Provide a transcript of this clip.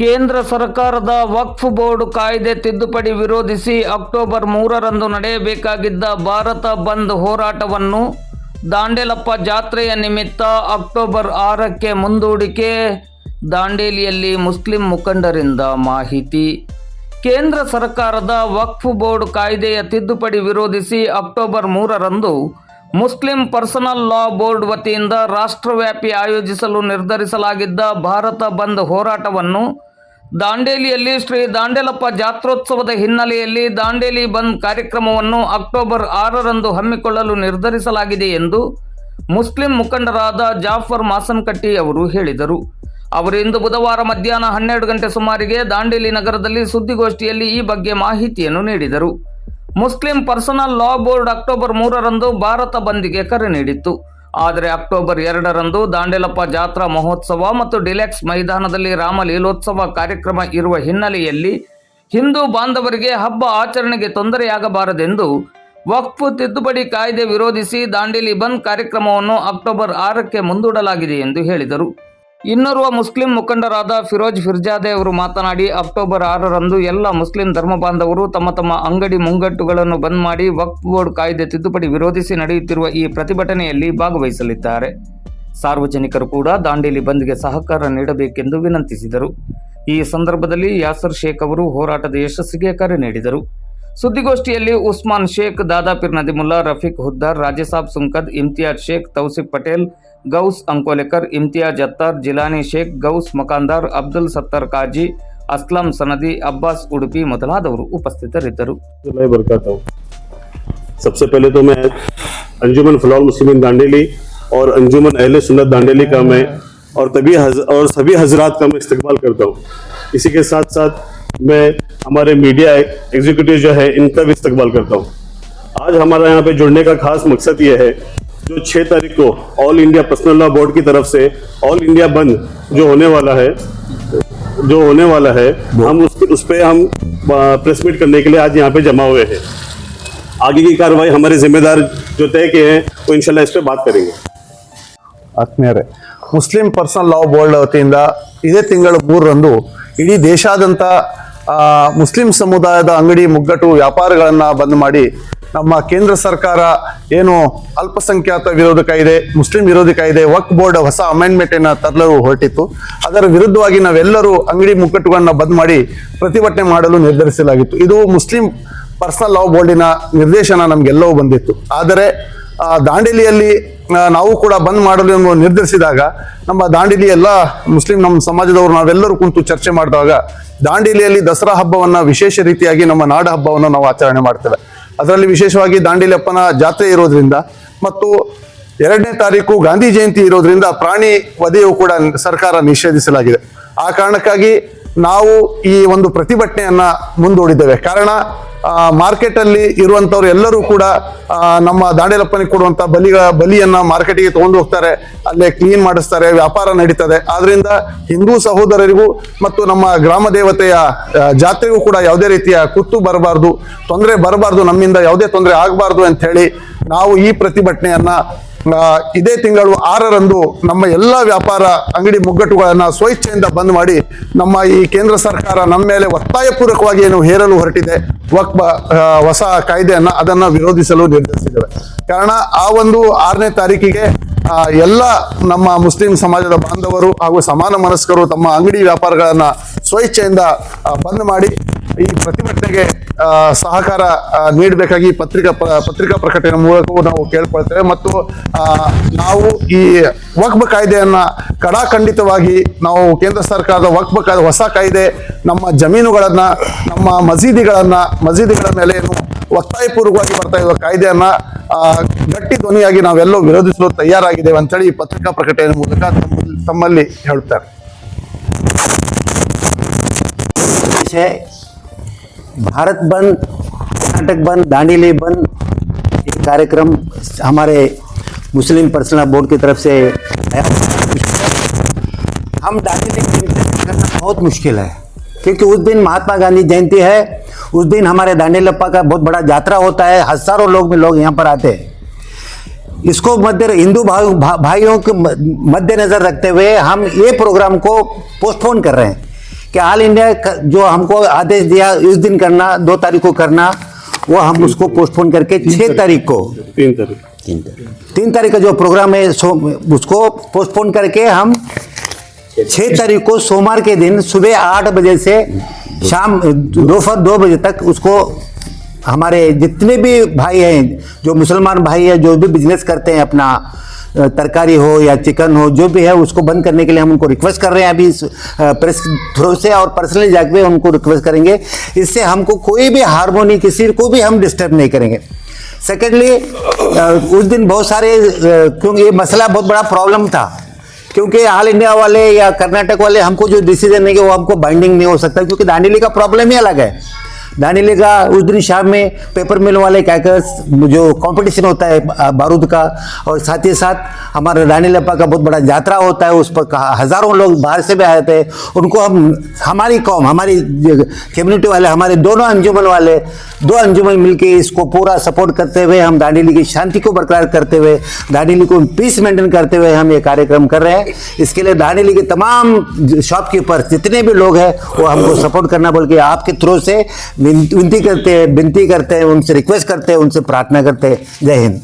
ಕೇಂದ್ರ ಸರ್ಕಾರದ ವಕ್ಫ್ ಬೋರ್ಡ್ ಕಾಯ್ದೆ ತಿದ್ದುಪಡಿ ವಿರೋಧಿಸಿ ಅಕ್ಟೋಬರ್ ಮೂರರಂದು ನಡೆಯಬೇಕಾಗಿದ್ದ ಭಾರತ ಬಂದ್ ಹೋರಾಟವನ್ನು ದಾಂಡೇಲಪ್ಪ ಜಾತ್ರೆಯ ನಿಮಿತ್ತ ಅಕ್ಟೋಬರ್ ಆರಕ್ಕೆ ಮುಂದೂಡಿಕೆ, ದಾಂಡೇಲಿಯಲ್ಲಿ ಮುಸ್ಲಿಂ ಮುಖಂಡರಿಂದ ಮಾಹಿತಿ. ಕೇಂದ್ರ ಸರ್ಕಾರದ ವಕ್ಫ್ ಬೋರ್ಡ್ ಕಾಯ್ದೆಯ ತಿದ್ದುಪಡಿ ವಿರೋಧಿಸಿ ಅಕ್ಟೋಬರ್ ಮೂರರಂದು ಮುಸ್ಲಿಂ ಪರ್ಸನಲ್ ಲಾ ಬೋರ್ಡ್ ವತಿಯಿಂದ ರಾಷ್ಟ್ರವ್ಯಾಪಿ ಆಯೋಜಿಸಲು ನಿರ್ಧರಿಸಲಾಗಿದ್ದ ಭಾರತ ಬಂದ್ ಹೋರಾಟವನ್ನು ದಾಂಡೇಲಿಯಲ್ಲಿ ಶ್ರೀ ದಾಂಡೇಲಪ್ಪ ಜಾತ್ರೋತ್ಸವದ ಹಿನ್ನೆಲೆಯಲ್ಲಿ ದಾಂಡೇಲಿ ಬಂದ್ ಕಾರ್ಯಕ್ರಮವನ್ನು ಅಕ್ಟೋಬರ್ ಆರರಂದು ಹಮ್ಮಿಕೊಳ್ಳಲು ನಿರ್ಧರಿಸಲಾಗಿದೆ ಎಂದು ಮುಸ್ಲಿಂ ಮುಖಂಡರಾದ ಜಾಫರ್ ಮಾಸನ್ಕಟ್ಟಿ ಅವರು ಹೇಳಿದರು. ಅವರು ಬುಧವಾರ ಮಧ್ಯಾಹ್ನ ಹನ್ನೆರಡು ಗಂಟೆ ಸುಮಾರಿಗೆ ದಾಂಡೇಲಿ ನಗರದಲ್ಲಿ ಸುದ್ದಿಗೋಷ್ಠಿಯಲ್ಲಿ ಈ ಬಗ್ಗೆ ಮಾಹಿತಿಯನ್ನು ನೀಡಿದರು. Muslim personal law board October ಮೂರರಂದು ಭಾರತ ಬಂದ್ಗೆ ಕರೆ ನೀಡಿತ್ತು. ಆದರೆ ಅಕ್ಟೋಬರ್ ಎರಡರಂದು ದಾಂಡೇಲಪ್ಪ ಜಾತ್ರಾ ಮಹೋತ್ಸವ ಮತ್ತು ಡಿಲೆಕ್ಸ್ ಮೈದಾನದಲ್ಲಿ ರಾಮಲೀಲೋತ್ಸವ ಕಾರ್ಯಕ್ರಮ ಇರುವ ಹಿನ್ನೆಲೆಯಲ್ಲಿ ಹಿಂದೂ ಬಾಂಧವರಿಗೆ ಹಬ್ಬ ಆಚರಣೆಗೆ ತೊಂದರೆಯಾಗಬಾರದೆಂದು ವಕ್ಫ್ ತಿದ್ದುಪಡಿ ಕಾಯ್ದೆ ವಿರೋಧಿಸಿ ದಾಂಡೇಲಿ ಬಂದ್ ಕಾರ್ಯಕ್ರಮವನ್ನು ಅಕ್ಟೋಬರ್ ಆರಕ್ಕೆ ಮುಂದೂಡಲಾಗಿದೆ ಎಂದು ಹೇಳಿದರು. ಇನ್ನೋರ್ವ ಮುಸ್ಲಿಂ ಮುಖಂಡರಾದ ಫಿರೋಜ್ ಫಿರ್ಜಾದೆ ಅವರು ಮಾತನಾಡಿ, ಅಕ್ಟೋಬರ್ ಆರರಂದು ಎಲ್ಲ ಮುಸ್ಲಿಂ ಧರ್ಮ ಬಾಂಧವರು ತಮ್ಮ ತಮ್ಮ ಅಂಗಡಿ ಮುಂಗಟ್ಟುಗಳನ್ನು ಬಂದ್ ಮಾಡಿ ವಕ್ಫ್ ಬೋರ್ಡ್ ಕಾಯ್ದೆ ತಿದ್ದುಪಡಿ ವಿರೋಧಿಸಿ ನಡೆಯುತ್ತಿರುವ ಈ ಪ್ರತಿಭಟನೆಯಲ್ಲಿ ಭಾಗವಹಿಸಲಿದ್ದಾರೆ. ಸಾರ್ವಜನಿಕರು ಕೂಡ ದಾಂಡೇಲಿ ಬಂದ್ಗೆ ಸಹಕಾರ ನೀಡಬೇಕೆಂದು ವಿನಂತಿಸಿದರು. ಈ ಸಂದರ್ಭದಲ್ಲಿ ಯಾಸರ್ ಶೇಖ್ ಅವರು ಹೋರಾಟದ ಯಶಸ್ಸಿಗೆ ಕರೆ ನೀಡಿದರು. ಸುದ್ದಿಗೋಷ್ಠಿಯಲ್ಲಿ ಉಸ್ಮಾನ್ ಶೇಖ್ ದಾದಾಪಿರ್ ನದಿಮುಲ್ಲಾ ರಫೀಕ್ ಹುದ್ದಾರ್ ರಾಜಸಾಬ್ ಸುಂಕದ್ ಇಮ್ತಿಯಾಜ್ ಶೇಖ್ ತೌಸಿಫ್ ಪಟೇಲ್ ಗೌಸ್ ಅಂಕೋಲೆಕರ್ ಇಮ್ತಿಯಾಜ್ ಅತ್ತಾರ್ ಜಿಲಾನಿ ಶೇಖ್ ಗೌಸ್ ಮಕಾಂದಾರ್ ಅಬ್ದುಲ್ ಸತ್ತರ್ ಕಾಜಿ ಅಸ್ಲಂ ಸನದಿ ಅಬ್ಬಾಸ್ ಉಡುಪಿ ಮೊದಲಾದವರು ಉಪಸ್ಥಿತರಿದ್ದರು मैं बरकत हूँ सबसे पहले तो मैं अंजुमन फलाल मुस्लिम दांडेली और अंजुमन अहल सुन्नत दांडेली का मैं और तभी हज, और सभी हजरात का मैं इस्तेमाल करता हूँ इसी के साथ साथ मैं हमारे मीडिया एग्जीक्यूटिव जो है इनका भी इस्तेमाल करता हूँ आज हमारा यहाँ पे जुड़ने का खास मकसद ये है जो छः तारीख को all India personal law board की तरफ से ऑल इंडिया बंद जो होने वाला है जो होने वाला है हम उस उस पे हम प्रेस मीट करने के लिए आज यहाँ पे जमा हुए हैं आगे की कार्रवाई हमारे जिम्मेदार जो तय किए हैं वो इंशाल्लाह इस पे बात करेंगे ಆತ್ಮೀಯರೇ ಮುಸ್ಲಿಂ ಪರ್ಸನಲ್ ಲಾ ಬೋರ್ಡ್ ವತಿಯಿಂದ ಇದೇ ತಿಂಗಳ ಮೂರರಂದು ಇಡೀ ದೇಶಾದ್ಯಂತ ಆ, ಮುಸ್ಲಿಂ ಸಮುದಾಯದ ಅಂಗಡಿ ಮುಗ್ಗಟ್ಟು ವ್ಯಾಪಾರಗಳನ್ನು ಬಂದ್ ಮಾಡಿ ನಮ್ಮ ಕೇಂದ್ರ ಸರ್ಕಾರ ಏನು ಅಲ್ಪಸಂಖ್ಯಾತ ವಿರೋಧ ಕಾಯ್ದೆ, ಮುಸ್ಲಿಂ ವಿರೋಧಿ ಕಾಯ್ದೆ ವಕ್ ಬೋರ್ಡ್ ಹೊಸ ಅಮೆಂಡ್ಮೆಂಟ್ ಅನ್ನ ತರಲು ಹೊರಟಿತ್ತು. ಅದರ ವಿರುದ್ಧವಾಗಿ ನಾವೆಲ್ಲರೂ ಅಂಗಡಿ ಮುಗ್ಗಟ್ಟುಗಳನ್ನ ಬಂದ್ ಮಾಡಿ ಪ್ರತಿಭಟನೆ ಮಾಡಲು ನಿರ್ಧರಿಸಲಾಗಿತ್ತು. ಇದು ಮುಸ್ಲಿಂ ಪರ್ಸನಲ್ ಲಾ ಬೋರ್ಡಿನ ನಿರ್ದೇಶನ ನಮಗೆಲ್ಲವೂ ಬಂದಿತ್ತು. ಆದರೆ ದಾಂಡೇಲಿಯಲ್ಲಿ ಆ, ನಾವು ಕೂಡ ಬಂದ್ ಮಾಡಲು ನಿರ್ಧರಿಸಿದಾಗ ನಮ್ಮ ದಾಂಡೇಲಿ ಎಲ್ಲ ಮುಸ್ಲಿಂ ನಮ್ಮ ಸಮಾಜದವರು ನಾವೆಲ್ಲರೂ ಕುಂತು ಚರ್ಚೆ ಮಾಡಿದಾಗ ದಾಂಡೇಲಿಯಲ್ಲಿ ದಸರಾ ಹಬ್ಬವನ್ನ ವಿಶೇಷ ರೀತಿಯಾಗಿ ನಮ್ಮ ನಾಡ ಹಬ್ಬವನ್ನು ನಾವು ಆಚರಣೆ ಮಾಡ್ತೇವೆ. ಅದರಲ್ಲಿ ವಿಶೇಷವಾಗಿ ದಾಂಡೇಲಿ ಅಪ್ಪನ ಜಾತ್ರೆ ಇರೋದ್ರಿಂದ ಮತ್ತು ಎರಡನೇ ತಾರೀಕು ಗಾಂಧಿ ಜಯಂತಿ ಇರೋದ್ರಿಂದ ಪ್ರಾಣಿ ವಧೆಯು ಕೂಡ ಸರ್ಕಾರ ನಿಷೇಧಿಸಲಾಗಿದೆ. ಆ ಕಾರಣಕ್ಕಾಗಿ ನಾವು ಈ ಒಂದು ಪ್ರತಿಭಟನೆಯನ್ನ ಮುಂದೂಡಿದ್ದೇವೆ. ಕಾರಣ ಮಾರ್ಕೆಟ್ ಅಲ್ಲಿ ಇರುವಂತವ್ರು ಎಲ್ಲರೂ ಕೂಡ ನಮ್ಮ ದಾಂಡೇಲಪ್ಪನಿಗೆ ಕೊಡುವಂತ ಬಲಿಗಳ ಬಲಿಯನ್ನ ಮಾರ್ಕೆಟಿಗೆ ತೊಗೊಂಡು ಹೋಗ್ತಾರೆ. ಅಲ್ಲೇ ಕ್ಲೀನ್ ಮಾಡಿಸ್ತಾರೆ, ವ್ಯಾಪಾರ ನಡೀತದೆ. ಆದ್ರಿಂದ ಹಿಂದೂ ಸಹೋದರರಿಗೂ ಮತ್ತು ನಮ್ಮ ಗ್ರಾಮ ದೇವತೆಯ ಜಾತ್ರೆಗೂ ಕೂಡ ಯಾವುದೇ ರೀತಿಯ ಕುತ್ತು ಬರಬಾರ್ದು. ತೊಂದರೆ ಬರಬಾರ್ದು, ನಮ್ಮಿಂದ ಯಾವುದೇ ತೊಂದರೆ ಆಗಬಾರ್ದು ಅಂತ ಹೇಳಿ ನಾವು ಈ ಪ್ರತಿಭಟನೆಯನ್ನ ಇದೇ ತಿಂಗಳು ಆರರಂದು ನಮ್ಮ ಎಲ್ಲ ವ್ಯಾಪಾರ ಅಂಗಡಿ ಮುಗ್ಗಟ್ಟುಗಳನ್ನು ಸ್ವಇಚ್ಛೆಯಿಂದ ಬಂದ್ ಮಾಡಿ ನಮ್ಮ ಈ ಕೇಂದ್ರ ಸರ್ಕಾರ ನಮ್ಮ ಮೇಲೆ ಒತ್ತಾಯಪೂರ್ವಕವಾಗಿ ಏನು ಹೇರಲು ಹೊರಟಿದೆ ವಕ್ಬ ಹೊಸ ಕಾಯ್ದೆಯನ್ನು ಅದನ್ನ ವಿರೋಧಿಸಲು ನಿರ್ಧರಿಸಿದ್ದೇವೆ. ಕಾರಣ ಆ ಒಂದು ಆರನೇ ತಾರೀಕಿಗೆ ಎಲ್ಲ ನಮ್ಮ ಮುಸ್ಲಿಂ ಸಮಾಜದ ಬಾಂಧವರು ಹಾಗೂ ಸಮಾನ ಮನಸ್ಕರು ತಮ್ಮ ಅಂಗಡಿ ವ್ಯಾಪಾರಗಳನ್ನು ಸ್ವಇಚ್ಛೆಯಿಂದ ಆ, ಬಂದ್ ಮಾಡಿ ಈ ಪ್ರತಿಭಟನೆಗೆ ಸಹಕಾರ ನೀಡಬೇಕಾಗಿ ಪತ್ರಿಕಾ ಪತ್ರಿಕಾ ಪ್ರಕಟಣೆ ಮೂಲಕವೂ ನಾವು ಕೇಳ್ಕೊಳ್ತೇವೆ ಮತ್ತು ನಾವು ಈ ವಕ್ಬ ಕಾಯ್ದೆಯನ್ನು ಕಡಾಖಂಡಿತವಾಗಿ ನಾವು ಕೇಂದ್ರ ಸರ್ಕಾರದ ವಕ್ಬ ಕಾಯ್ದೆ, ಹೊಸ ಕಾಯ್ದೆ, ನಮ್ಮ ಜಮೀನುಗಳನ್ನು, ನಮ್ಮ ಮಸೀದಿಗಳನ್ನು, ಮಸೀದಿಗಳ ಮೇಲೆ ಏನು ಒತ್ತಾಯಪೂರ್ವಕವಾಗಿ ಬರ್ತಾ ಇರುವ ಕಾಯ್ದೆಯನ್ನು ಗಟ್ಟಿ ಧ್ವನಿಯಾಗಿ ನಾವೆಲ್ಲೋ ವಿರೋಧಿಸಲು ತಯಾರಾಗಿದ್ದೇವೆ ಅಂತೇಳಿ ಈ ಪತ್ರಿಕಾ ಪ್ರಕಟಣೆ ಮೂಲಕ ತಮ್ಮಲ್ಲಿ ಹೇಳುತ್ತಾರೆ भारत बंद, कर्नाटक बंद, दांडीली बंद। ये कार्यक्रम हमारे मुस्लिम पर्सनल बोर्ड की तरफ़ से हम रिप्रेजेंट करना बहुत मुश्किल है, क्योंकि उस दिन महात्मा गांधी जयंती है। उस दिन हमारे दांडीलप्पा का बहुत बड़ा यात्रा होता है। हज़ारों लोग में लोग यहाँ पर आते हैं। इसको मध्य हिंदू भाइयों के मद्देनजर रखते हुए हम ये प्रोग्राम को पोस्टपोन कर रहे हैं। कि ऑल इंडिया जो हमको आदेश दिया इस दिन करना दो तारीख को करना वो हम उसको पोस्टपोन करके छः तारीख। को। तीन तारीख। तीन तारीख। का जो प्रोग्राम है उसको पोस्टपोन करके हम छः तारीख को सोमवार के दिन सुबह आठ बजे से शाम दोपहर दो बजे तक उसको हमारे जितने भी भाई हैं, जो मुसलमान भाई हैं, जो भी बिज़नेस करते हैं, अपना तरकारी हो या चिकन हो, जो भी है, उसको बंद करने के लिए हम उनको रिक्वेस्ट कर रहे हैं अभी इस प्रेस थ्रू से और पर्सनली जाके उनको रिक्वेस्ट करेंगे। इससे हमको कोई भी हारमोनी किसी को भी हम डिस्टर्ब नहीं करेंगे। सेकेंडली उस दिन बहुत सारे क्योंकि ये मसला बहुत बड़ा प्रॉब्लम था। क्योंकि ऑल इंडिया वाले या कर्नाटक वाले हमको जो डिसीज़न लेंगे वो हमको बाइंडिंग नहीं हो सकता, क्योंकि दांडेली का प्रॉब्लम ही अलग है। दांडेली का उस दिन शाम में पेपर मिल वाले कैकर्स जो कंपटीशन होता है बारूद का, और साथ ही साथ हमारा दांडेली अप्पा का बहुत बड़ा यात्रा होता है, उस पर हज़ारों लोग बाहर से भी आए थे। उनको हम, हमारी कौम, हमारी कम्युनिटी वाले, हमारे दोनों अंजुमन वाले, दो अंजुमन मिलके इसको पूरा सपोर्ट करते हुए, हम दांडेली की शांति को बरकरार करते हुए दांडेली को पीस मेंटेन करते हुए हम ये कार्यक्रम कर रहे हैं। इसके लिए दांडेली के तमाम शॉपकीपर जितने भी लोग हैं, वो हमको सपोर्ट करना बोल के आपके थ्रू से विनती करते हैं, विनती करते हैं, उनसे रिक्वेस्ट करते हैं, उनसे प्रार्थना करते हैं। जय हिंद।